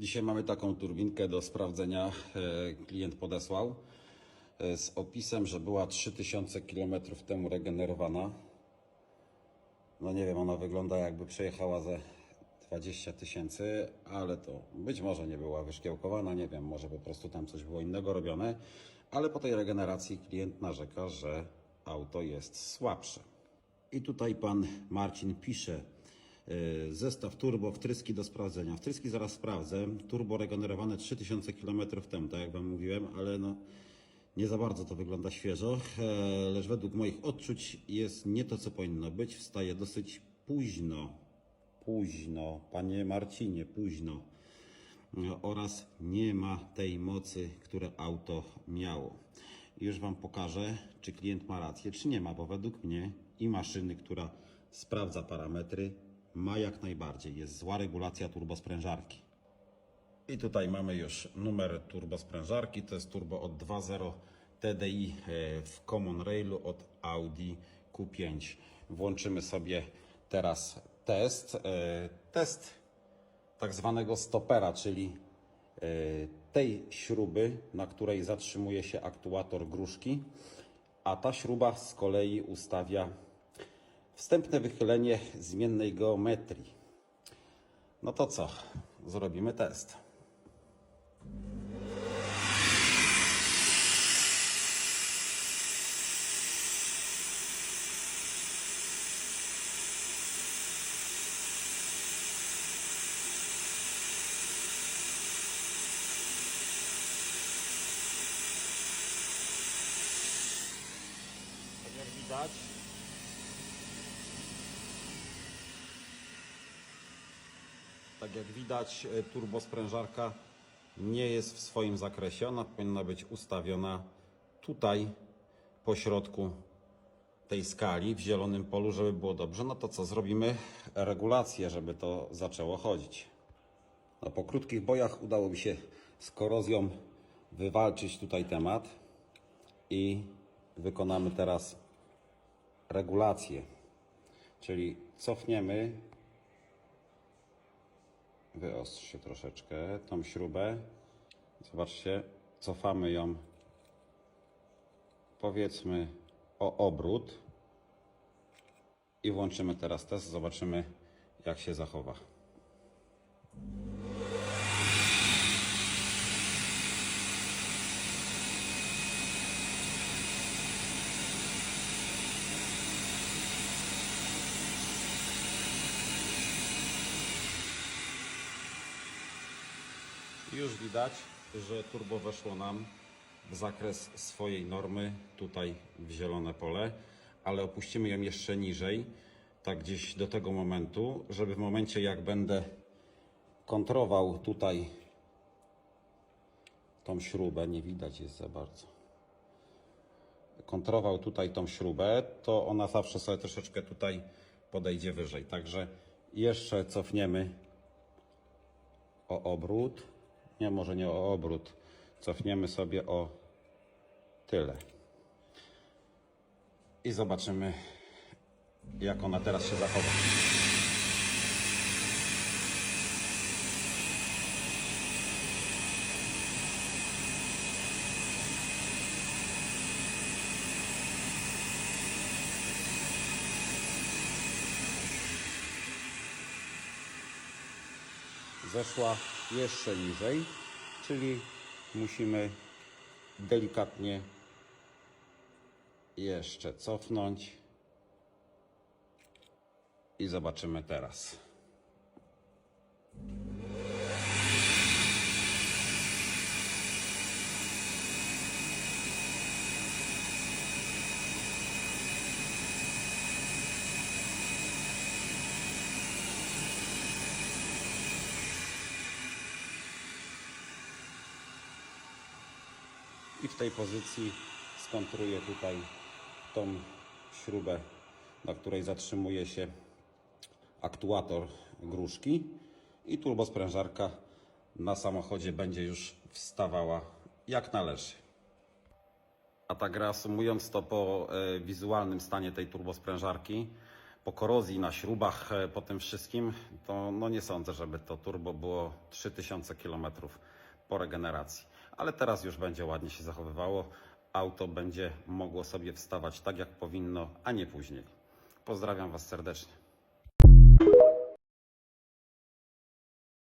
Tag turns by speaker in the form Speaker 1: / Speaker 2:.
Speaker 1: Dzisiaj mamy taką turbinkę do sprawdzenia. E, Klient podesłał e, z opisem, że była 3000 km temu regenerowana. No nie wiem, ona wygląda jakby przejechała ze 20 tysięcy, ale to być może nie była wyszkiełkowana, nie wiem, może po prostu tam coś było innego robione, ale po tej regeneracji klient narzeka, że auto jest słabsze. I tutaj pan Marcin pisze, zestaw turbo, wtryski do sprawdzenia. Wtryski zaraz sprawdzę, turbo regenerowane 3000 km temu, tak jak wam mówiłem, ale no nie za bardzo to wygląda świeżo, e, lecz według moich odczuć jest nie to, co powinno być. Wstaje dosyć późno. Późno, panie Marcinie, późno. E, Oraz nie ma tej mocy, które auto miało. Już Wam pokażę, czy klient ma rację, czy nie ma, bo według mnie i maszyny, która sprawdza parametry, ma jak najbardziej. Jest zła regulacja turbosprężarki. I tutaj mamy już numer turbosprężarki, to jest turbo od 2.0 TDI e, w Common Railu od Audi Q5. Włączymy sobie teraz test. E, Test tak zwanego stopera, czyli e, tej śruby, na której zatrzymuje się aktuator gruszki, a ta śruba z kolei ustawia wstępne wychylenie zmiennej geometrii. No to co? Zrobimy test. Tak widać, tak jak widać, e, turbosprężarka nie jest w swoim zakresie. Ona powinna być ustawiona tutaj po środku tej skali w zielonym polu, żeby było dobrze. No to co, zrobimy regulację, żeby to zaczęło chodzić. No, po krótkich bojach udało mi się z korozją wywalczyć tutaj temat i wykonamy teraz regulację. Czyli cofniemy, wyostrz się troszeczkę tą śrubę. Zobaczcie, cofamy ją powiedzmy o obrót i włączymy teraz test. Zobaczymy, jak się zachowa. Już widać, że turbo weszło nam w zakres swojej normy, tutaj w zielone pole, ale opuścimy ją jeszcze niżej, tak gdzieś do tego momentu, żeby w momencie jak będę kontrował tutaj tą śrubę, nie widać jest za bardzo, kontrował tutaj tą śrubę, to ona zawsze sobie troszeczkę tutaj podejdzie wyżej. Także jeszcze cofniemy o obrót. Nie, może nie o obrót. Cofniemy sobie o tyle. I zobaczymy, jak ona teraz się zachowa. zeszła jeszcze niżej, czyli musimy delikatnie jeszcze cofnąć i zobaczymy teraz. I w tej pozycji skontruję tutaj tą śrubę, na której zatrzymuje się aktuator gruszki i turbosprężarka na samochodzie będzie już wstawała jak należy. A tak reasumując to po e, wizualnym stanie tej turbosprężarki, po korozji na śrubach, e, po tym wszystkim, to no nie sądzę, żeby to turbo było 3000 km po regeneracji. Ale teraz już będzie ładnie się zachowywało. Auto będzie mogło sobie wstawać tak, jak powinno, a nie później. Pozdrawiam Was serdecznie.